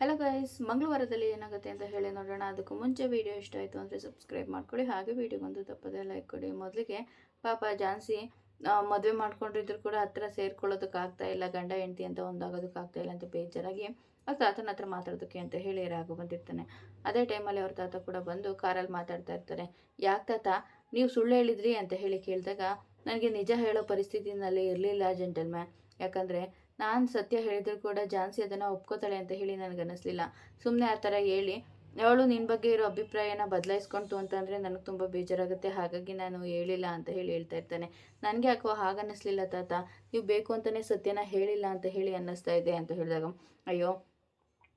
Hello guys ಮಂಗಳವಾರದಲ್ಲಿ ಏನಾಗುತ್ತೆ ಅಂತ ಹೇಳಿ ನೋಡೋಣ. ಅದಕ್ಕೂ ಮುಂಚೆ ವಿಡಿಯೋ ಇಷ್ಟ ಆಯಿತು ಅಂದರೆ ಸಬ್ಸ್ಕ್ರೈಬ್ ಮಾಡ್ಕೊಳ್ಳಿ. ಹಾಗೆ ವಿಡಿಯೋಗೊಂದು ತಪ್ಪದೇ ಲೈಕ್ ಕೊಡಿ. ಮೊದಲಿಗೆ ಪಾಪ ಜಾನ್ಸಿ ಮದುವೆ ಮಾಡ್ಕೊಂಡಿದ್ರು ಕೂಡ ಹತ್ರ ಸೇರ್ಕೊಳ್ಳೋದಕ್ಕಾಗ್ತಾ ಇಲ್ಲ. ಗಂಡ, ಹೆಂಡತಿ ಅಂತ ಒಂದಾಗೋದಕ್ಕಾಗ್ತಾ ಇಲ್ಲ ಅಂತ ಬೇಜಾರಾಗಿ ಅವ್ರ ತಾತನ ಹತ್ರ ಮಾತಾಡೋದಕ್ಕೆ ಅಂತ ಹೇಳಿ ರಾಘು ಬಂದಿರ್ತಾನೆ. ಅದೇ ಟೈಮಲ್ಲಿ ಅವ್ರ ತಾತ ಕೂಡ ಬಂದು ಕಾರಲ್ಲಿ ಮಾತಾಡ್ತಾ ಇರ್ತಾರೆ. ಯಾಕೆ ತಾತ, ನೀವು ಸುಳ್ಳು ಹೇಳಿದ್ರಿ ಅಂತ ಹೇಳಿ ಕೇಳಿದಾಗ, ನನಗೆ ನಿಜ ಹೇಳೋ ಪರಿಸ್ಥಿತಿನಲ್ಲಿ ಇರಲಿಲ್ಲ ಜೆಂಟಲ್ಮ್ಯಾನ್ ಯಾಕಂದರೆ ನಾನು ಸತ್ಯ ಹೇಳಿದ್ರು ಕೂಡ ಜಾನ್ಸಿ ಅದನ್ನು ಒಪ್ಕೋತಾಳೆ ಅಂತ ಹೇಳಿ ನನಗೆ ಅನ್ನಿಸ್ಲಿಲ್ಲ ಸುಮ್ಮನೆ ಆ ಥರ ಹೇಳಿ. ಅವಳು ನಿನ್ನ ಬಗ್ಗೆ ಇರೋ ಅಭಿಪ್ರಾಯನ ಬದಲಾಯಿಸ್ಕೊಂತು ಅಂತಂದರೆ ನನಗೆ ತುಂಬ ಬೇಜಾರಾಗುತ್ತೆ. ಹಾಗಾಗಿ ನಾನು ಹೇಳಿಲ್ಲ ಅಂತ ಹೇಳಿ ಹೇಳ್ತಾ ಇರ್ತಾನೆ. ನನಗೆ ಯಾಕೋ ಹಾಗನ್ನಿಸ್ಲಿಲ್ಲ ತಾತ? ನೀವು ಬೇಕು ಅಂತಲೇ ಸತ್ಯನ ಹೇಳಿಲ್ಲ ಅಂತ ಹೇಳಿ ಅನ್ನಿಸ್ತಾ ಇದೆ ಅಂತ ಹೇಳಿದಾಗ, ಅಯ್ಯೋ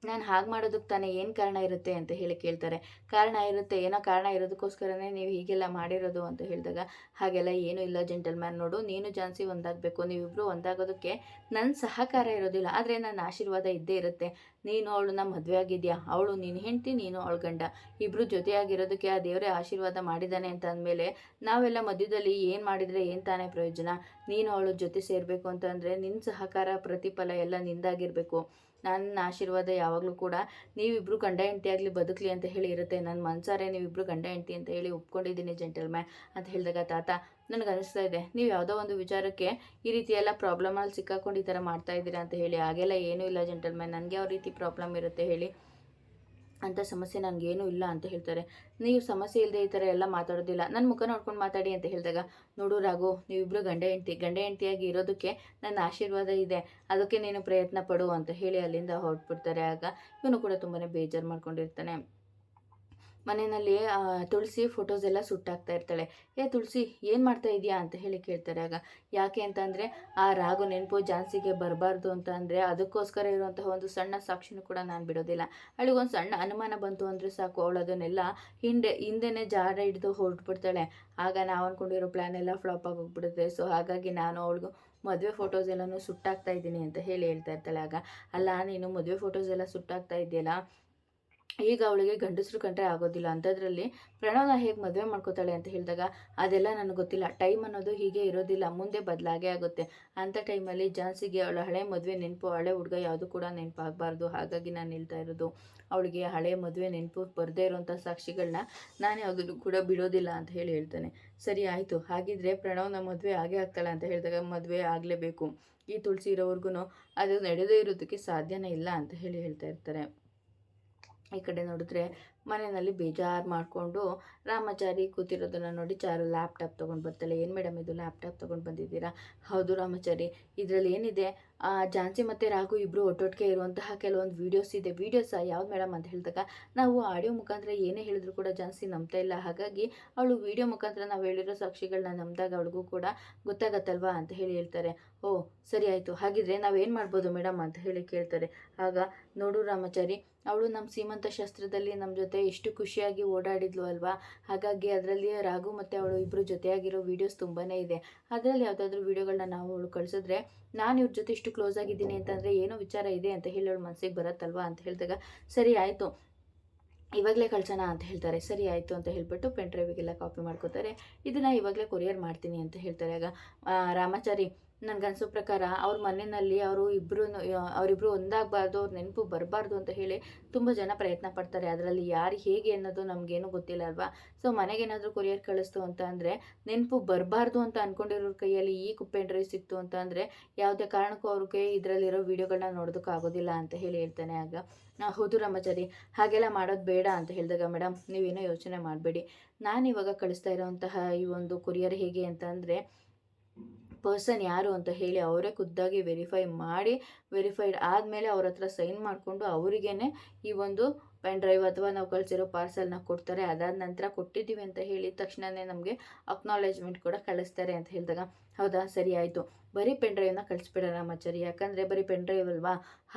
ನಾನು ಹಾಗೆ ಮಾಡೋದಕ್ಕೆ ತಾನೇ ಏನು ಕಾರಣ ಇರುತ್ತೆ ಅಂತ ಹೇಳಿ ಕೇಳ್ತಾರೆ. ಕಾರಣ ಇರುತ್ತೆ, ಏನೋ ಕಾರಣ ಇರೋದಕ್ಕೋಸ್ಕರನೇ ನೀವು ಹೀಗೆಲ್ಲ ಮಾಡಿರೋದು ಅಂತ ಹೇಳಿದಾಗ, ಹಾಗೆಲ್ಲ ಏನೂ ಇಲ್ಲ ಜೆಂಟಲ್ಮ್ಯಾನ್ ನೋಡು, ನೀನು ಜಾನ್ಸಿ ಒಂದಾಗಬೇಕು ನೀವಿಬ್ಬರು ಒಂದಾಗೋದಕ್ಕೆ ನನ್ನ ಸಹಕಾರ ಇರೋದಿಲ್ಲ, ಆದರೆ ನನ್ನ ಆಶೀರ್ವಾದ ಇದ್ದೇ ಇರುತ್ತೆ. ನೀನು ಅವಳನ್ನ ಮದುವೆ ಆಗಿದೆಯಾ? ಅವಳು ನಿನ್ನ ಹೆಂಡ್ತಿ, ನೀನು ಅವಳು ಗಂಡ. ಇಬ್ಬರು ಜೊತೆಯಾಗಿರೋದಕ್ಕೆ ಆ ದೇವರೇ ಆಶೀರ್ವಾದ ಮಾಡಿದ್ದಾನೆ ಅಂತ ಅಂದಮೇಲೆ ನಾವೆಲ್ಲ ಮಧ್ಯದಲ್ಲಿ ಏನು ಮಾಡಿದರೆ ಏನು ತಾನೇ ಪ್ರಯೋಜನ? ನೀನು ಅವಳ ಜೊತೆ ಸೇರಬೇಕು ಅಂತಂದರೆ ನಿನ್ನ ಸಹಕಾರ ಪ್ರತಿಫಲ ಎಲ್ಲ ನಿಂದಾಗಿರಬೇಕು. ನನ್ನ ಆಶೀರ್ವಾದ ಯಾವಾಗಲೂ ಕೂಡ ನೀವಿಬ್ಬರು ಗಂಡ ಹೆಂಡತಿ ಆಗಲಿ ಬದುಕಲಿ ಅಂತ ಹೇಳಿ ಇರುತ್ತೆ. ನನ್ನ ಮನ್ಸಾರೆ ನೀವಿಬ್ಬರು ಗಂಡ ಹೆಂಡತಿ ಅಂತ ಹೇಳಿ ಒಪ್ಕೊಂಡಿದ್ದೀನಿ ಜೆಂಟಲ್ಮ್ಯಾನ್ ಅಂತ ಹೇಳಿದಾಗ, ತಾತ, ನನಗೆ ಅನಿಸ್ತಾ ಇದೆ. ನೀವು ಯಾವುದೋ ಒಂದು ವಿಚಾರಕ್ಕೆ ಈ ರೀತಿ ಎಲ್ಲ ಪ್ರಾಬ್ಲಮಲ್ಲಿ ಸಿಕ್ಕಾಕೊಂಡು ಈ ಥರ ಮಾಡ್ತಾ ಇದ್ದೀರಾ? ಅಂತ ಹೇಳಿ. ಹಾಗೆಲ್ಲ ಏನೂ ಇಲ್ಲ ಜೆಂಟಲ್ಮ್ಯಾನ್ ನನಗೆ ಯಾವ ರೀತಿ ಪ್ರಾಬ್ಲಮ್ ಇರುತ್ತೆ ಹೇಳಿ. ಅಂಥ ಸಮಸ್ಯೆ ನನಗೇನೂ ಇಲ್ಲ ಅಂತ ಹೇಳ್ತಾರೆ. ನೀವು ಸಮಸ್ಯೆ ಇಲ್ಲದೆ ಈ ಥರ ಎಲ್ಲ ಮಾತಾಡೋದಿಲ್ಲ. ನನ್ನ ಮುಖ ನೋಡ್ಕೊಂಡು ಮಾತಾಡಿ ಅಂತ ಹೇಳಿದಾಗ, ನೋಡು ರಾಘು ನೀವಿಬ್ಬರು ಗಂಡ ಹೆಂಡ್ತಿ, ಗಂಡ ಹೆಂಡ್ತಿಯಾಗಿ ಇರೋದಕ್ಕೆ ನನ್ನ ಆಶೀರ್ವಾದ ಇದೆ. ಅದಕ್ಕೆ ನೀನು ಪ್ರಯತ್ನ ಪಡು ಅಂತ ಹೇಳಿ ಅಲ್ಲಿಂದ ಹೊರಟ್ಬಿಡ್ತಾರೆ. ಆಗ ಇವನು ಕೂಡ ತುಂಬಾ ಬೇಜಾರು ಮಾಡ್ಕೊಂಡಿರ್ತಾನೆ. ಮನೆಯಲ್ಲಿ ತುಳಸಿ ಫೋಟೋಸ್ ಎಲ್ಲ ಸುಟ್ಟಾಕ್ತಾ ಇರ್ತಾಳೆ. ಏ ತುಳಸಿ, ಏನು ಮಾಡ್ತಾ ಇದೆಯಾ? ಅಂತ ಹೇಳಿ ಕೇಳ್ತಾರೆ ಆಗ. ಯಾಕೆ ಅಂತಂದರೆ ಆ ರಾಗು ನೆನಪು ಜಾನ್ಸಿಗೆ ಬರಬಾರ್ದು ಅಂತ ಅಂದರೆ, ಅದಕ್ಕೋಸ್ಕರ ಇರುವಂತಹ ಒಂದು ಸಣ್ಣ ಸಾಕ್ಷಿನೂ ಕೂಡ ನಾನು ಬಿಡೋದಿಲ್ಲ. ಅವಳಿಗೊಂದು ಸಣ್ಣ ಅನುಮಾನ ಬಂತು ಅಂದರೆ ಸಾಕು. ಅವಳು ಅದನ್ನೆಲ್ಲ ಹಿಂದೆ, ಹಿಂದೆನೇ ಜಾರ ಹಿಡಿದು ಹೊರಟ್ಬಿಡ್ತಾಳೆ. ಆಗ ನಾವು ಅಂದ್ಕೊಂಡಿರೋ ಪ್ಲ್ಯಾನ್ ಎಲ್ಲ ಫ್ಲಾಪ್ ಆಗೋಗ್ಬಿಡುತ್ತೆ. ಸೊ ಹಾಗಾಗಿ ನಾನು ಅವಳಿಗೂ ಮದುವೆ ಫೋಟೋಸ್ ಎಲ್ಲನೂ ಸುಟ್ಟಾಗ್ತಾ ಇದ್ದೀನಿ ಅಂತ ಹೇಳಿ ಹೇಳ್ತಾ ಇರ್ತಾಳೆ ಆಗ. ಅಲ್ಲ, ನೀನು ಮದುವೆ ಫೋಟೋಸ್ ಎಲ್ಲ ಸುಟ್ಟಾಗ್ತಾ ಇದೆಯಲ್ಲ? ಈಗ ಅವಳಿಗೆ ಗಂಡಸರು ಕಂಡ್ರೆ ಆಗೋದಿಲ್ಲ. ಅಂಥದ್ರಲ್ಲಿ ಪ್ರಣವ್ನ ಹೇಗೆ ಮದುವೆ ಮಾಡ್ಕೋತಾಳೆ ಅಂತ ಹೇಳಿದಾಗ, ಅದೆಲ್ಲ ನನಗೆ ಗೊತ್ತಿಲ್ಲ. ಟೈಮ್ ಅನ್ನೋದು ಹೀಗೆ ಇರೋದಿಲ್ಲ. ಮುಂದೆ ಬದಲಾಗೇ ಆಗುತ್ತೆ. ಅಂಥ ಟೈಮಲ್ಲಿ ಜಾನ್ಸಿಗೆ ಅವಳ ಹಳೆ ಮದುವೆ ನೆನಪು, ಹಳೆ ಹುಡುಗ ಯಾವುದು ಕೂಡ ನೆನಪಾಗಬಾರ್ದು. ಹಾಗಾಗಿ ನಾನು ಹೇಳ್ತಾ ಇರೋದು, ಅವಳಿಗೆ ಹಳೆ ಮದುವೆ ನೆನಪು ಬರದೇ ಇರೋವಂಥ ಸಾಕ್ಷಿಗಳನ್ನ ನಾನು ಯಾವುದನ್ನು ಕೂಡ ಬಿಡೋದಿಲ್ಲ ಅಂತ ಹೇಳಿ ಹೇಳ್ತಾನೆ. ಸರಿ, ಆಯಿತು. ಹಾಗಿದ್ರೆ ಪ್ರಣವ್ನ ಮದುವೆ ಆಗೇ ಆಗ್ತಾಳೆ ಅಂತ ಹೇಳಿದಾಗ ಮದುವೆ ಆಗಲೇಬೇಕು. ಈ ತುಳಸಿ ಇರೋವರೆಗೂ ಅದು ನಡೆದೇ ಇರೋದಕ್ಕೆ ಸಾಧ್ಯನೇ ಇಲ್ಲ ಅಂತ ಹೇಳಿ ಹೇಳ್ತಾ ಇರ್ತಾರೆ. ಈ ಕಡೆ ನೋಡಿದ್ರೆ ಮನೆಯಲ್ಲಿ ಬೇಜಾರು ಮಾಡಿಕೊಂಡು ರಾಮಾಚಾರಿ ಕೂತಿರೋದನ್ನು ನೋಡಿ ಚಾರು ಲ್ಯಾಪ್ಟಾಪ್ ತೊಗೊಂಡು ಬರ್ತಾಳೆ. ಏನು ಮೇಡಮ್ ಇದು ಲ್ಯಾಪ್ಟಾಪ್ ತೊಗೊಂಡು ಬಂದಿದ್ದೀರಾ? ಹೌದು ರಾಮಾಚಾರಿ, ಇದರಲ್ಲಿ ಏನಿದೆ? ಜಾನ್ಸಿ ಮತ್ತು ರಾಘು ಇಬ್ಬರು ಒಟ್ಟೊಟ್ಟಿಗೆ ಇರುವಂತಹ ಕೆಲವೊಂದು ವೀಡಿಯೋಸ್ ಇದೆ. ವೀಡಿಯೋಸ ಯಾವ್ದು ಮೇಡಮ್ ಅಂತ ಹೇಳಿದಾಗ, ನಾವು ಆಡಿಯೋ ಮುಖಾಂತರ ಏನೇ ಹೇಳಿದ್ರು ಕೂಡ ಜಾನ್ಸಿ ನಂಬ್ತಾ ಇಲ್ಲ. ಹಾಗಾಗಿ ಅವಳು ವೀಡಿಯೋ ಮುಖಾಂತರ ನಾವು ಹೇಳಿರೋ ಸಾಕ್ಷಿಗಳನ್ನ ನಂಬಿದಾಗ ಅವಳಿಗೂ ಕೂಡ ಗೊತ್ತಾಗತ್ತಲ್ವಾ ಅಂತ ಹೇಳಿ ಹೇಳ್ತಾರೆ. ಓ, ಸರಿ ಆಯಿತು. ಹಾಗಿದ್ರೆ ನಾವೇನು ಮಾಡ್ಬೋದು ಮೇಡಮ್ ಅಂತ ಹೇಳಿ ಕೇಳ್ತಾರೆ. ಆಗ ನೋಡು ರಾಮಾಚಾರಿ, ಅವಳು ನಮ್ಮ ಸೀಮಂತ ಶಾಸ್ತ್ರದಲ್ಲಿ ನಮ್ಮ ಜೊತೆ ಎಷ್ಟು ಖುಷಿಯಾಗಿ ಓಡಾಡಿದ್ಲು ಅಲ್ವಾ? ಹಾಗಾಗಿ ಅದರಲ್ಲಿ ರಾಘು ಮತ್ತು ಅವಳು ಇಬ್ಬರು ಜೊತೆಯಾಗಿರೋ ವೀಡಿಯೋಸ್ ತುಂಬಾ ಇದೆ. ಅದರಲ್ಲಿ ಯಾವುದಾದ್ರೂ ವೀಡಿಯೋಗಳನ್ನ ನಾವು ಅವಳು ಕಳಿಸಿದ್ರೆ, ನಾನು ಇವ್ರ ಜೊತೆ ಇಷ್ಟು ಕ್ಲೋಸ್ ಆಗಿದ್ದೀನಿ ಅಂತಂದರೆ ಏನೋ ವಿಚಾರ ಇದೆ ಅಂತ ಹೇಳಿ ಅವಳು ಮನಸ್ಸಿಗೆ ಬರುತ್ತಲ್ವಾ ಅಂತ ಹೇಳಿದಾಗ, ಸರಿ ಆಯಿತು. ಇವಾಗಲೇ ಕಳ್ಸೋಣ ಅಂತ ಹೇಳ್ತಾರೆ. ಸರಿ ಆಯಿತು ಅಂತ ಹೇಳ್ಬಿಟ್ಟು ಪೆನ್ ಡ್ರೈವಿಗೆಲ್ಲ ಕಾಪಿ ಮಾಡ್ಕೋತಾರೆ. ಇದನ್ನು ಇವಾಗಲೇ ಕೊರಿಯರ್ ಮಾಡ್ತೀನಿ ಅಂತ ಹೇಳ್ತಾರೆ. ಆಗ ರಾಮಾಚಾರಿ ನನಗನ್ಸೋ ಪ್ರಕಾರ ಅವ್ರ ಮನೆಯಲ್ಲಿ ಅವರು ಇಬ್ಬರು ಅವರಿಬ್ಬರು ಒಂದಾಗಬಾರ್ದು, ಅವ್ರ ನೆನಪು ಬರಬಾರ್ದು ಅಂತ ಹೇಳಿ ತುಂಬ ಜನ ಪ್ರಯತ್ನ ಪಡ್ತಾರೆ. ಅದರಲ್ಲಿ ಯಾರು ಹೇಗೆ ಅನ್ನೋದು ನಮಗೇನು ಗೊತ್ತಿಲ್ಲ ಅಲ್ವಾ? ಸೊ ಮನೆಗೇನಾದರೂ ಕೊರಿಯರ್ ಕಳಿಸ್ತು ಅಂತ ಅಂದರೆ, ನೆನಪು ಬರಬಾರ್ದು ಅಂತ ಅಂದ್ಕೊಂಡಿರೋರ ಕೈಯಲ್ಲಿ ಈ ಕುಪ್ಪೆ ಡ್ರೈವ್ ಸಿಕ್ತು ಅಂತ ಅಂದರೆ, ಯಾವುದೇ ಕಾರಣಕ್ಕೂ ಅವ್ರಿಗೆ ಇದರಲ್ಲಿರೋ ವೀಡಿಯೋಗಳನ್ನ ನೋಡೋದಕ್ಕಾಗೋದಿಲ್ಲ ಅಂತ ಹೇಳಿ ಹೇಳ್ತಾನೆ ಆಗ. ಹೌದು ರಾಮಾಚಾರಿ, ಹಾಗೆಲ್ಲ ಮಾಡೋದು ಬೇಡ ಅಂತ ಹೇಳಿದಾಗ ಮೇಡಮ್ ನೀವೇನೋ ಯೋಚನೆ ಮಾಡಬೇಡಿ. ನಾನು ಇವಾಗ ಕಳಿಸ್ತಾ ಇರೋವಂತಹ ಈ ಒಂದು ಕೊರಿಯರ್ ಹೇಗೆ ಅಂತ ಪರ್ಸನ್ ಯಾರು ಅಂತ ಹೇಳಿ ಅವರೇ ಖುದ್ದಾಗಿ ವೆರಿಫೈ ಮಾಡಿ ವೆರಿಫೈಡ್ ಆದಮೇಲೆ ಅವ್ರ ಹತ್ರ ಸೈನ್ ಮಾಡಿಕೊಂಡು ಅವರಿಗೇ ಈ ಒಂದು ಪೆನ್ ಡ್ರೈವ್ ಅಥವಾ ನಾವು ಕಳಿಸಿರೋ ಪಾರ್ಸಲ್ನ ಕೊಡ್ತಾರೆ. ಅದಾದ ನಂತರ ಕೊಟ್ಟಿದ್ದೀವಿ ಅಂತ ಹೇಳಿದ ತಕ್ಷಣವೇ ನಮಗೆ ಅಕ್ನಾಲೇಜ್ಮೆಂಟ್ ಕೂಡ ಕಳಿಸ್ತಾರೆ ಅಂತ ಹೇಳಿದಾಗ, ಹೌದಾ? ಸರಿ ಆಯಿತು. ಬರೀ ಪೆನ್ ಡ್ರೈವ್ನ ಕಳಿಸ್ಬಿಡ ರಾಮಾಚಾರಿ ಯಾಕಂದರೆ ಬರೀ ಪೆನ್ ಡ್ರೈವ್ ಅಲ್ವಾ?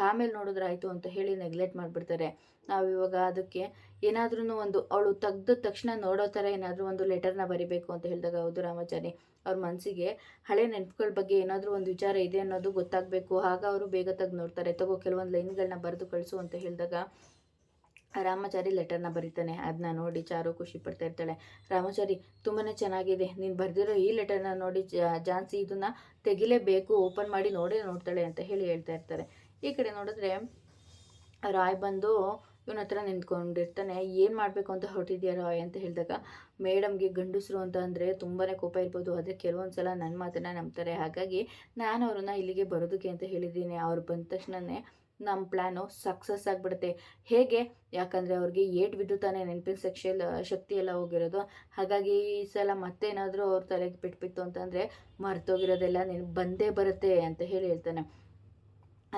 ಆಮೇಲೆ ನೋಡಿದ್ರೆ ಆಯಿತು ಅಂತ ಹೇಳಿ ನೆಗ್ಲೆಕ್ಟ್ ಮಾಡಿಬಿಡ್ತಾರೆ. ನಾವು ಇವಾಗ ಅದಕ್ಕೆ ಏನಾದ್ರೂ ಒಂದು ಅವಳು ತೆಗ್ದ ತಕ್ಷಣ ನೋಡೋ ಥರ ಏನಾದರೂ ಒಂದು ಲೆಟರ್ನ ಬರಿಬೇಕು ಅಂತ ಹೇಳಿದಾಗ, ಹೌದು ರಾಮಾಚಾರಿ. ಅವ್ರ ಮನಸ್ಸಿಗೆ ಹಳೆ ನೆನಪುಗಳ ಬಗ್ಗೆ ಏನಾದರೂ ಒಂದು ವಿಚಾರ ಇದೆ ಅನ್ನೋದು ಗೊತ್ತಾಗಬೇಕು. ಆಗ ಅವರು ಬೇಗ ತೆಗೆದು ನೋಡ್ತಾರೆ. ತಗೋ, ಕೆಲವೊಂದು ಲೈನ್ಗಳನ್ನ ಬರೆದು ಕಳಿಸು ಅಂತ ಹೇಳಿದಾಗ ರಾಮಾಚಾರಿ ಲೆಟರ್ನ ಬರೀತಾನೆ. ಅದನ್ನ ನೋಡಿ ಚಾರು ಖುಷಿ ಪಡ್ತಾ ಇರ್ತಾಳೆ. ರಾಮಾಚಾರಿ ತುಂಬಾ ಚೆನ್ನಾಗಿದೆ. ನೀನು ಬರೆದಿರೋ ಈ ಲೆಟರ್ನ ನೋಡಿ ಜಾನ್ಸಿ ಇದನ್ನ ತೆಗಿಲೇಬೇಕು. ಓಪನ್ ಮಾಡಿ ನೋಡೇ ನೋಡ್ತಾಳೆ ಅಂತ ಹೇಳಿ ಹೇಳ್ತಾ ಇರ್ತಾರೆ. ಈ ಕಡೆ ನೋಡಿದ್ರೆ ರಾಯ್ ಬಂದು ಇವನ ಹತ್ರ ನಿಂತ್ಕೊಂಡಿರ್ತಾನೆ, ಏನು ಮಾಡಬೇಕು ಅಂತ ಹೊರಟಿದ್ಯಾ ರಾಯ್ ಅಂತ ಹೇಳಿದಾಗ, ಮೇಡಮ್ಗೆ ಗಂಡಸರು ಅಂತ ಅಂದರೆ ತುಂಬಾ ಕೋಪ ಇರ್ಬೋದು, ಆದರೆ ಕೆಲವೊಂದು ಸಲ ನನ್ನ ಮಾತನ್ನು ನಂಬ್ತಾರೆ, ಹಾಗಾಗಿ ನಾನು ಅವ್ರನ್ನ ಇಲ್ಲಿಗೆ ಬರೋದಕ್ಕೆ ಅಂತ ಹೇಳಿದ್ದೀನಿ. ಅವ್ರು ಬಂದ ತಕ್ಷಣವೇ ನಮ್ಮ ಪ್ಲ್ಯಾನು ಸಕ್ಸಸ್ ಆಗಿಬಿಡುತ್ತೆ. ಹೇಗೆ? ಯಾಕಂದರೆ ಅವ್ರಿಗೆ ಏಟ್ ಬಿದ್ದು ತಾನೇ ನೆನಪಿನ ಸೆಕ್ಷಲ್ ಶಕ್ತಿ ಎಲ್ಲ ಹೋಗಿರೋದು. ಹಾಗಾಗಿ ಈ ಸಲ ಮತ್ತೇನಾದರೂ ಅವ್ರ ತಲೆಗೆ ಬಿಟ್ಬಿತ್ತು ಅಂತಂದರೆ ಮರ್ತೋಗಿರೋದೆಲ್ಲ ನೆನ್ ಬಂದೇ ಬರುತ್ತೆ ಅಂತ ಹೇಳಿ ಹೇಳ್ತಾನೆ.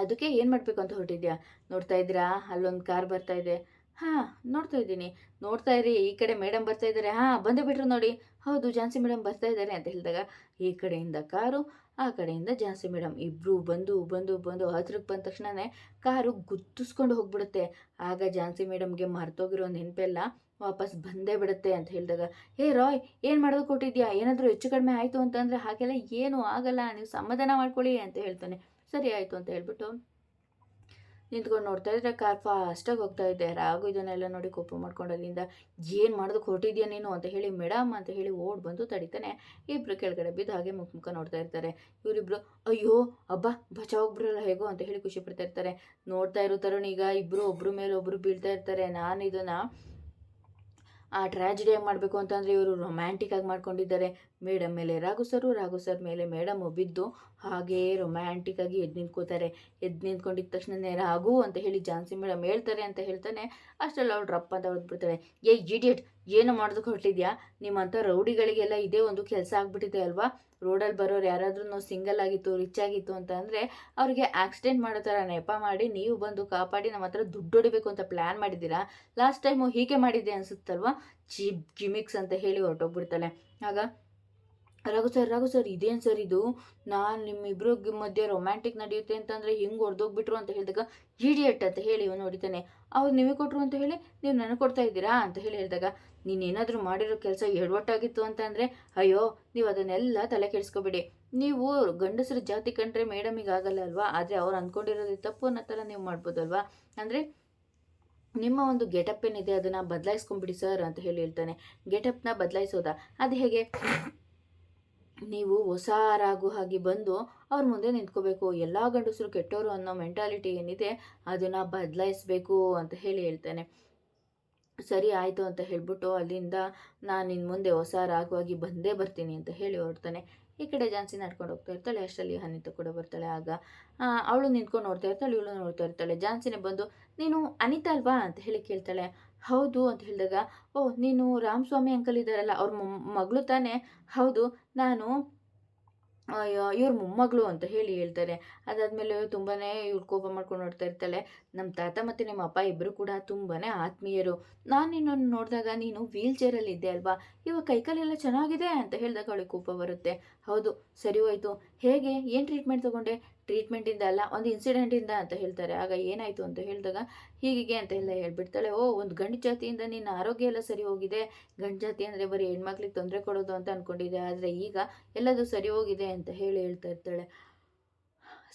ಅದಕ್ಕೆ ಏನು ಮಾಡಬೇಕು ಅಂತ ಹೊರಟಿದ್ಯಾ? ನೋಡ್ತಾ ಇದ್ದೀರಾ? ಅಲ್ಲೊಂದು ಕಾರ್ ಬರ್ತಾ ಇದೆ. ಹಾಂ, ನೋಡ್ತಾ ಇದ್ದೀನಿ. ನೋಡ್ತಾ ಇರಿ, ಈ ಕಡೆ ಮೇಡಮ್ ಬರ್ತಾ ಇದ್ದಾರೆ. ಹಾಂ, ಬಂದೇ ಬಿಟ್ರು ನೋಡಿ. ಹೌದು, ಝಾನ್ಸಿ ಮೇಡಮ್ ಬರ್ತಾ ಇದ್ದಾರೆ ಅಂತ ಹೇಳಿದಾಗ, ಈ ಕಡೆಯಿಂದ ಕಾರು, ಆ ಕಡೆಯಿಂದ ಝಾನ್ಸಿ ಮೇಡಮ್ ಇಬ್ಬರು ಬಂದು ಬಂದು ಬಂದು ಹತ್ರಕ್ಕೆ ಬಂದ ತಕ್ಷಣವೇ ಕಾರು ಗುತ್ತಿಸ್ಕೊಂಡು ಹೋಗ್ಬಿಡುತ್ತೆ. ಆಗ ಝಾನ್ಸಿ ಮೇಡಮ್ಗೆ ಮರ್ತೋಗಿರೋ ನೆನಪೆಲ್ಲ ವಾಪಸ್ ಬಂದೇ ಬಿಡುತ್ತೆ ಅಂತ ಹೇಳಿದಾಗ, ಹೇ ರಾಯ್, ಏನು ಮಾಡೋದು ಕೊಟ್ಟಿದ್ಯಾ? ಏನಾದರೂ ಹೆಚ್ಚು ಕಡಿಮೆ ಆಯಿತು ಅಂತಂದರೆ ಹಾಗೆಲ್ಲ ಏನೂ ಆಗಲ್ಲ. ನೀವು ಸಮಾಧಾನ ಮಾಡ್ಕೊಳ್ಳಿ ಅಂತ ಹೇಳ್ತಾನೆ. ಸರಿ ಆಯಿತು ಅಂತ ಹೇಳ್ಬಿಟ್ಟು ನಿಂತ್ಕೊಂಡು ನೋಡ್ತಾ ಇದ್ರೆ ಕಾರ್ ಫಾಸ್ಟಾಗಿ ಹೋಗ್ತಾ ಇದ್ದೆ ರಾಗು ಇದನ್ನೆಲ್ಲ ನೋಡಿ ಕೋಪ ಮಾಡ್ಕೊಂಡು ಅಲ್ಲಿಂದ, ಏನು ಮಾಡೋದಕ್ಕೆ ಹೊರಟಿದ್ಯಾ ನೀನು? ಅಂತ ಹೇಳಿ, ಮೇಡಮ್, ಅಂತ ಹೇಳಿ ಓಡ್ ಬಂದು ತಡಿತಾನೆ. ಇಬ್ಬರು ಕೆಳಗಡೆ ಬಿದ್ದು ಹಾಗೆ ಮುಖ ಮುಖ ನೋಡ್ತಾ ಇರ್ತಾರೆ. ಇವರಿಬ್ರು, ಅಯ್ಯೋ, ಅಬ್ಬಾ ಬಚಾವೊಬ್ರಲ್ಲ ಹೇಗೋ? ಅಂತ ಹೇಳಿ ಖುಷಿ ಪಡ್ತಾ ಇರ್ತಾರೆ. ನೋಡ್ತಾ ಇರೋ ತರುಣ್ ಈಗ ಇಬ್ಬರು ಒಬ್ರು ಮೇಲೆ ಒಬ್ಬರು ಬೀಳ್ತಾ ಇರ್ತಾರೆ. ನಾನು ಇದನ್ನು ಆ ಟ್ರ್ಯಾಜಿಡಿಯಾಗಿ ಮಾಡಬೇಕು ಅಂತಂದರೆ ಇವರು ರೊಮ್ಯಾಂಟಿಕ್ ಆಗಿ ಮಾಡ್ಕೊಂಡಿದ್ದಾರೆ. ಮೇಡಮ್ ಮೇಲೆ ರಾಘು ಸರು ರಾಘು ಸರ್ ಮೇಲೆ ಮೇಡಮ್ ಬಿದ್ದು ಹಾಗೇ ರೊಮ್ಯಾಂಟಿಕ್ ಆಗಿ ಎದ್ದು ನಿಂತ್ಕೋತಾರೆ. ಎದ್ದು ನಿಂತ್ಕೊಂಡಿದ್ದ ತಕ್ಷಣನೇ ರಾಘು ಅಂತ ಹೇಳಿ ಝಾನ್ಸಿ ಮೇಡಮ್ ಹೇಳ್ತಾರೆ ಅಂತ ಹೇಳ್ತಾನೆ. ಅಷ್ಟರಲ್ಲಿ ಅವಳು ರಪ್ಪ ಅಂತ ಹೊಡೆದ್ಬಿಡ್ತಾಳೆ ಏ ಇಡಿಯಟ್ ಏನು ಮಾಡೋದಕ್ಕೆ ಹೊರಟಿದ್ಯಾ? ನಿಮ್ಮಂಥ ರೌಡಿಗಳಿಗೆಲ್ಲ ಇದೇ ಒಂದು ಕೆಲಸ ಆಗ್ಬಿಟ್ಟಿದೆ ಅಲ್ವಾ? ರೋಡಲ್ಲಿ ಬರೋರು ಯಾರಾದ್ರೂ ಸಿಂಗಲ್ ಆಗಿತ್ತು ರಿಚ್ ಆಗಿತ್ತು ಅಂತಂದರೆ ಅವ್ರಿಗೆ ಆಕ್ಸಿಡೆಂಟ್ ಮಾಡೋ ಥರ ನೆಪ ಮಾಡಿ ನೀವು ಬಂದು ಕಾಪಾಡಿ ನಮ್ಮ ಹತ್ರ ದುಡ್ಡು ಹೊಡಿಬೇಕು ಅಂತ ಪ್ಲ್ಯಾನ್ ಮಾಡಿದ್ದೀರಾ? ಲಾಸ್ಟ್ ಟೈಮು ಹೀಗೆ ಮಾಡಿದ್ದೆ ಅನಿಸುತ್ತಲ್ವಾ? ಜಿ ಜಿಮಿಕ್ಸ್ ಅಂತ ಹೇಳಿ ಹೊರಟೋಗ್ಬಿಡ್ತಾಳೆ ಆಗ ರಘು ಸರ್ ರಘು ಸರ್, ಇದೇನು ಸರ್ ಇದು? ನಾನು ನಿಮ್ಮಿಬ್ರು ಮಧ್ಯೆ ರೊಮ್ಯಾಂಟಿಕ್ ನಡೆಯುತ್ತೆ ಅಂತಂದರೆ ಹಿಂಗೆ ಹೊಡೆದೋಗ್ಬಿಟ್ರು ಅಂತ ಹೇಳಿದಾಗ ಈಡಿಯಟ್ ಅಂತ ಹೇಳಿ ಇವನು ಹೊಡಿತಾನೆ. ಅವ್ರು ನಿಮಗೆ ಕೊಟ್ಟರು ಅಂತ ಹೇಳಿ ನೀವು ನನಗೆ ಕೊಡ್ತಾ ಇದ್ದೀರಾ ಅಂತ ಹೇಳಿ ಹೇಳಿದಾಗ ನೀನೇನಾದರೂ ಮಾಡಿರೋ ಕೆಲಸ ಎಡವಟ್ಟಾಗಿತ್ತು ಅಂತಂದರೆ, ಅಯ್ಯೋ, ನೀವು ಅದನ್ನೆಲ್ಲ ತಲೆ ಕೆಡಿಸ್ಕೋಬೇಡಿ. ನೀವು ಗಂಡಸರ ಜಾತಿ ಕಂಡ್ರೆ ಮೇಡಮಿಗೆ ಆಗಲ್ಲ ಅಲ್ವಾ? ಆದರೆ ಅವ್ರು ಅಂದ್ಕೊಂಡಿರೋದು ತಪ್ಪು ಅನ್ನೋ ಥರ ನೀವು ಮಾಡ್ಬೋದಲ್ವಾ? ಅಂದರೆ, ನಿಮ್ಮ ಒಂದು ಗೆಟಪ್ ಏನಿದೆ ಅದನ್ನು ಬದಲಾಯಿಸ್ಕೊಂಬಿಡಿ ಸರ್ ಅಂತ ಹೇಳಿ ಹೇಳ್ತಾನೆ. ಗೆಟಪ್ನ ಬದಲಾಯಿಸೋದಾ? ಅದು ಹೇಗೆ? ನೀವು ಹೊಸ ರಾಗು ಹಾಗೆ ಬಂದು ಅವ್ರ ಮುಂದೆ ನಿಂತ್ಕೋಬೇಕು. ಎಲ್ಲ ಗಂಡಸರು ಕೆಟ್ಟವರು ಅನ್ನೋ ಮೆಂಟಾಲಿಟಿ ಏನಿದೆ, ಅದನ್ನು ಬದಲಾಯಿಸ್ಬೇಕು ಅಂತ ಹೇಳಿ ಹೇಳ್ತೇನೆ. ಸರಿ ಆಯಿತು ಅಂತ ಹೇಳ್ಬಿಟ್ಟು ಅಲ್ಲಿಂದ ನಾನು ಇನ್ನು ಮುಂದೆ ಹೊಸ ರಾಗವಾಗಿ ಬಂದೇ ಬರ್ತೀನಿ ಅಂತ ಹೇಳಿ ಹೊರಡ್ತಾನೆ. ಈ ಕಡೆ ಜಾನ್ಸಿ ನಡ್ಕೊಂಡು ಹೋಗ್ತಾ ಇರ್ತಾಳೆ, ಅಷ್ಟರಲ್ಲಿ ಅನಿತಾ ಕೂಡ ಬರ್ತಾಳೆ. ಆಗ ಅವಳು ನಿಂತ್ಕೊಂಡು ನೋಡ್ತಾ ಇರ್ತಾಳೆ, ಇವಳು ನೋಡ್ತಾ ಇರ್ತಾಳೆ. ಜಾನ್ಸಿನೇ ಬಂದು, ನೀನು ಅನಿತಾ ಅಲ್ವಾ? ಅಂತ ಹೇಳಿ ಕೇಳ್ತಾಳೆ. ಹೌದು ಅಂತ ಹೇಳಿದಾಗ, ಓ, ನೀನು ರಾಮಸ್ವಾಮಿ ಅಂಕಲ್ ಇದ್ದಾರಲ್ಲ, ಅವ್ರ ಮಗಳು ತಾನೇ? ಹೌದು, ನಾನು ಇವ್ರ ಮೊಮ್ಮಗಳು ಅಂತ ಹೇಳಿ ಹೇಳ್ತಾರೆ. ಅದಾದಮೇಲೆ ತುಂಬಾ ಇವ್ರು ಕೋಪ ಮಾಡ್ಕೊಂಡು ನೋಡ್ತಾ ಇರ್ತಾಳೆ. ನಮ್ಮ ತಾತ ಮತ್ತು ನಿಮ್ಮ ಅಪ್ಪ ಇಬ್ಬರು ಕೂಡ ತುಂಬಾ ಆತ್ಮೀಯರು. ನಾನು ನಿನ್ನನ್ನು ನೋಡಿದಾಗ ನೀನು ವೀಲ್ ಚೇರಲ್ಲಿ ಇದ್ದೆ ಅಲ್ವಾ? ಇವಾಗ ಕೈಕಾಲೆಲ್ಲ ಚೆನ್ನಾಗಿದೆ ಅಂತ ಹೇಳಿದಾಗ ಅವಳಿಗೆ ಕೋಪ ಬರುತ್ತೆ. ಹೌದು, ಸರಿ ಹೋಯ್ತು. ಹೇಗೆ, ಏನು ಟ್ರೀಟ್ಮೆಂಟ್ ತೊಗೊಂಡೆ? ಟ್ರೀಟ್ಮೆಂಟಿಂದ ಅಲ್ಲ, ಒಂದು ಇನ್ಸಿಡೆಂಟಿಂದ ಅಂತ ಹೇಳ್ತಾರೆ. ಆಗ ಏನಾಯಿತು ಅಂತ ಹೇಳಿದಾಗ ಹೀಗೆ ಅಂತ ಎಲ್ಲ ಹೇಳ್ಬಿಡ್ತಾಳೆ, ಓ, ಒಂದು ಗಂಡು ಜಾತಿಯಿಂದ ನಿನ್ನ ಆರೋಗ್ಯ ಎಲ್ಲ ಸರಿ ಹೋಗಿದೆ. ಗಂಡು ಜಾತಿ ಅಂದರೆ ಬರೀ ಹೆಣ್ಮಕ್ಳಿಗೆ ತೊಂದರೆ ಕೊಡೋದು ಅಂತ ಅಂದ್ಕೊಂಡಿದ್ದೆ ಆದರೆ ಈಗ ಎಲ್ಲದೂ ಸರಿ ಹೋಗಿದೆ ಅಂತ ಹೇಳಿ ಹೇಳ್ತಾ ಇರ್ತಾಳೆ.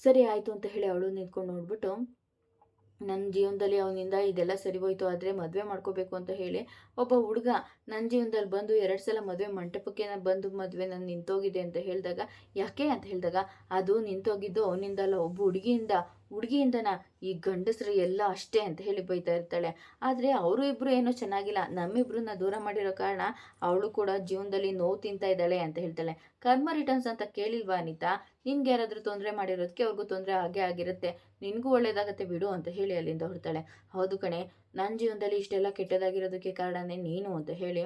ಸರಿ ಆಯಿತು ಅಂತ ಹೇಳಿ ಅವಳು ನಿಂತ್ಕೊಂಡು ನೋಡ್ಬಿಟ್ಟು, ನನ್ನ ಜೀವನದಲ್ಲಿ ಅವನಿಂದ ಇದೆಲ್ಲ ಸರಿ ಹೋಯ್ತು, ಆದರೆ ಮದುವೆ ಮಾಡ್ಕೋಬೇಕು ಅಂತ ಹೇಳಿ ಒಬ್ಬ ಹುಡುಗ ನನ್ನ ಜೀವನದಲ್ಲಿ ಬಂದು ಎರಡು ಸಲ ಮದುವೆ ಮಂಟಪಕ್ಕೆ ನಾನು ಬಂದು ಮದುವೆ ನಾನು ನಿಂತೋಗಿದೆ ಅಂತ ಹೇಳಿದಾಗ, ಯಾಕೆ ಅಂತ ಹೇಳಿದಾಗ, ಅದು ನಿಂತೋಗಿದ್ದು ಅವನಿಂದಲ್ಲ, ಒಬ್ಬ ಹುಡುಗಿಯಿಂದ ಹುಡುಗಿಯಿಂದನ ಈ ಗಂಡಸರು ಎಲ್ಲ ಅಷ್ಟೇ ಅಂತ ಹೇಳಿ ಬೈತಾ ಇರ್ತಾಳೆ. ಆದರೆ ಅವರು ಇಬ್ಬರು ಏನೂ ಚೆನ್ನಾಗಿಲ್ಲ. ನಮ್ಮಿಬ್ರನ್ನ ದೂರ ಮಾಡಿರೋ ಕಾರಣ ಅವಳು ಕೂಡ ಜೀವನದಲ್ಲಿ ನೋವು ತಿಂತಾ ಇದ್ದಾಳೆ ಅಂತ ಹೇಳ್ತಾಳೆ. ಕರ್ಮ ರಿಟರ್ನ್ಸ್ ಅಂತ ಕೇಳಿಲ್ವಾ ಅನಿತಾ? ನಿನ್ಗೆ ಯಾರಾದರೂ ತೊಂದರೆ ಮಾಡಿರೋದಕ್ಕೆ ಅವ್ರಿಗೂ ತೊಂದರೆ ಆಗೇ ಆಗಿರುತ್ತೆ. ನಿನಗೂ ಒಳ್ಳೇದಾಗತ್ತೆ ಬಿಡು ಅಂತ ಹೇಳಿ ಅಲ್ಲಿಂದ ಹೊರ್ತಾಳೆ ಹೌದು ಕಣೆ ನನ್ನ ಜೀವನದಲ್ಲಿ ಇಷ್ಟೆಲ್ಲ ಕೆಟ್ಟದಾಗಿರೋದಕ್ಕೆ ಕಾರಣನೇ ನೀನು ಅಂತ ಹೇಳಿ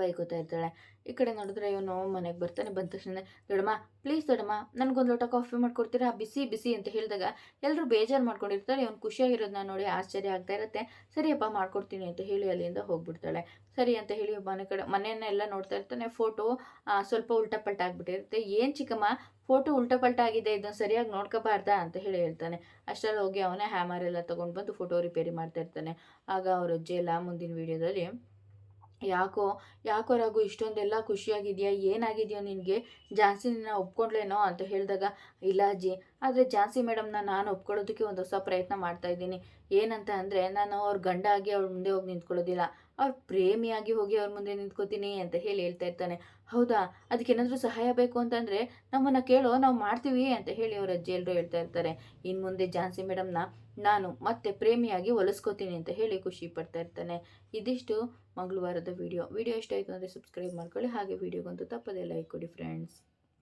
ಬೈಕೋತಾ ಇರ್ತಾಳೆ. ಈ ಕಡೆ ನೋಡಿದ್ರೆ ಇವನು ಮನೆಗೆ ಬರ್ತಾನೆ, ಬಂದ ತಕ್ಷಣ ದೊಡ್ಡಮ್ಮ ಪ್ಲೀಸ್ ದೊಡ್ಡಮ್ಮ, ನನಗೊಂದು ಲೋಟ ಕಾಫಿ ಮಾಡ್ಕೊಡ್ತೀರಾ? ಬಿಸಿ ಬಿಸಿ ಅಂತ ಹೇಳಿದಾಗ ಎಲ್ಲರೂ ಬೇಜಾರು ಮಾಡ್ಕೊಂಡಿರ್ತಾರೆ. ಇವನು ಖುಷಿಯಾಗಿರೋದನ್ನ ನೋಡಿ ಆಶ್ಚರ್ಯ ಆಗ್ತಾ ಇರುತ್ತೆ. ಸರಿಯಪ್ಪ ಮಾಡ್ಕೊಡ್ತೀನಿ ಅಂತ ಹೇಳಿ ಅಲ್ಲಿಂದ ಹೋಗ್ಬಿಡ್ತಾಳೆ. ಸರಿ ಅಂತ ಹೇಳಿ ಮನೆ ಕಡೆ ಮನೆಯನ್ನೆಲ್ಲ ನೋಡ್ತಾ ಇರ್ತಾನೆ. ಫೋಟೋ ಸ್ವಲ್ಪ ಆಗಿಬಿಟ್ಟಿರುತ್ತೆ. ಏನು ಚಿಕ್ಕಮ್ಮ ಫೋಟೋ ಉಲ್ಟಪಲ್ಟ ಆಗಿದೆ ಇದನ್ನು ಸರಿಯಾಗಿ ನೋಡ್ಕೋಬಾರ್ದಾ ಅಂತ ಹೇಳಿ ಹೇಳ್ತಾನೆ. ಅಷ್ಟರಲ್ಲಿ ಹೋಗಿ ಅವನೇ ಹ್ಯಾಮರ್ ಎಲ್ಲ ತೊಗೊಂಡು ಬಂದು ಫೋಟೋ ರಿಪೇರಿ ಮಾಡ್ತಾ ಇರ್ತಾನೆ. ಆಗ ಅವ್ರ ಅಜ್ಜಿ ಎಲ್ಲ ಮುಂದಿನ ವೀಡಿಯೋದಲ್ಲಿ ಯಾಕೋ ಯಾಕೋ ರಾಗು ಇಷ್ಟೊಂದೆಲ್ಲ ಖುಷಿಯಾಗಿದೆಯಾ? ಏನಾಗಿದೆಯೋ ನಿನಗೆ? ಜಾನ್ಸಿ ನಿನ್ನ ಒಪ್ಕೊಂಡ್ಲೇನೋ? ಅಂತ ಹೇಳಿದಾಗ, ಇಲ್ಲ ಅಜ್ಜಿ, ಆದರೆ ಜಾನ್ಸಿ ಮೇಡಮ್ನ ನಾನು ಒಪ್ಕೊಳ್ಳೋದಕ್ಕೆ ಒಂದು ಹೊಸ ಪ್ರಯತ್ನ ಮಾಡ್ತಾ ಇದ್ದೀನಿ. ಏನಂತ ಅಂದರೆ, ನಾನು ಅವ್ರ ಗಂಡ ಆಗಿ ಅವ್ರ ಮುಂದೆ ಹೋಗಿ ನಿಂತ್ಕೊಳ್ಳೋದಿಲ್ಲ. ಅವ್ರ ಪ್ರೇಮಿಯಾಗಿ ಹೋಗಿ ಅವ್ರ ಮುಂದೆ ನಿಂತ್ಕೋತೀನಿ ಅಂತ ಹೇಳಿ ಹೇಳ್ತಾ ಇರ್ತಾನೆ. ಹೌದಾ? ಅದಕ್ಕೇನಾದರೂ ಸಹಾಯ ಬೇಕು ಅಂತಂದರೆ ನಮ್ಮನ್ನು ಕೇಳೋ, ನಾವು ಮಾಡ್ತೀವಿ ಅಂತ ಹೇಳಿ ಅವ್ರ ಅಜ್ಜಿ ಎಲ್ಲರೂ ಹೇಳ್ತಾ ಇರ್ತಾರೆ. ಇನ್ನು ಮುಂದೆ ಜಾನ್ಸಿ ಮೇಡಮ್ನ ನಾನು ಮತ್ತೆ ಪ್ರೇಮಿಯಾಗಿ ಒಲಿಸ್ಕೋತೀನಿ ಅಂತ ಹೇಳಿ ಖುಷಿ ಪಡ್ತಾ ಇರ್ತಾನೆ. ಇದಿಷ್ಟು ಮಂಗಳವಾರದ ವಿಡಿಯೋ. ವಿಡಿಯೋ ಇಷ್ಟ ಆಯಿತು ಅಂದರೆ ಸಬ್ಸ್ಕ್ರೈಬ್ ಮಾಡ್ಕೊಳ್ಳಿ. ಹಾಗೆ ವಿಡಿಯೋಗಂತೂ ತಪ್ಪದೇ ಲೈಕ್ ಕೊಡಿ ಫ್ರೆಂಡ್ಸ್